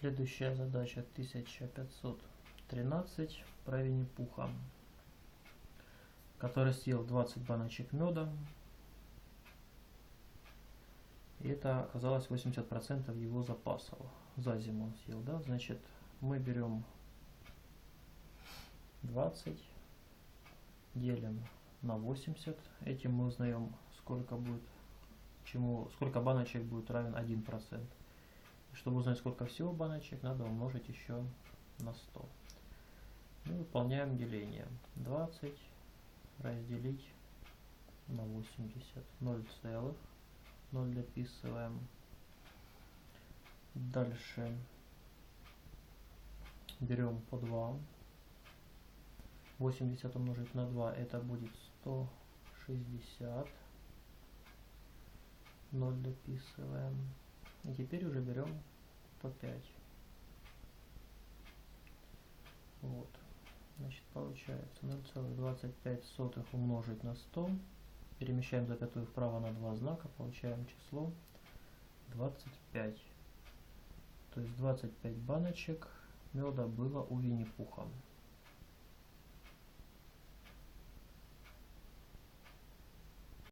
Следующая задача 1513 про Винни-Пуха, который съел 20 баночек меда. И это оказалось 80% его запасов. За зиму он съел, да? Значит, мы берем 20, делим на 80. Этим мы узнаем, сколько будет, чему, сколько баночек будет равен 1%. Чтобы узнать, сколько всего баночек, надо умножить еще на 100. И выполняем деление. 20 разделить на 80. 0 целых. 0 дописываем. Дальше берем по 2. 80 умножить на 2 это будет 160. 0 дописываем. И теперь уже берем по 5. Вот. Значит, получается 0,25 умножить на 100. Перемещаем запятую вправо на два знака, получаем число 25. То есть 25 баночек меда было у Винни-Пуха.